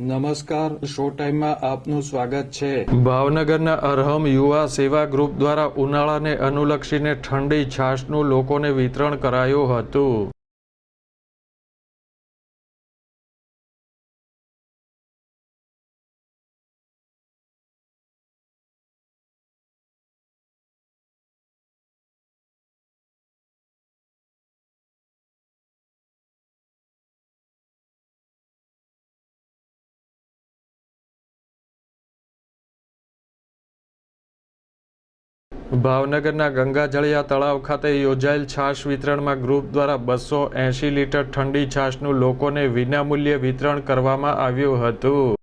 નમસ્કાર, શો ટાઈમમાં આપનું સ્વાગત છે. ભાવનગરના અરહમ યુવા સેવા ગ્રુપ દ્વારા ઉનાળાને અનુલક્ષીને ઠંડી છાશનું લોકોને વિતરણ કરાયું હતું. ભાવનગરના ગંગાજળિયા તળાવ ખાતે યોજાયેલ છાશ વિતરણમાં ગ્રુપ દ્વારા બસો એંશી લીટર ઠંડી છાશનું લોકોને વિનામૂલ્યે વિતરણ કરવામાં આવ્યું હતું.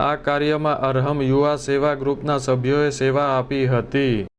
આ કાર્યમાં અરહમ યુવા સેવા ગ્રુપના સભ્યોએ સેવા આપી હતી.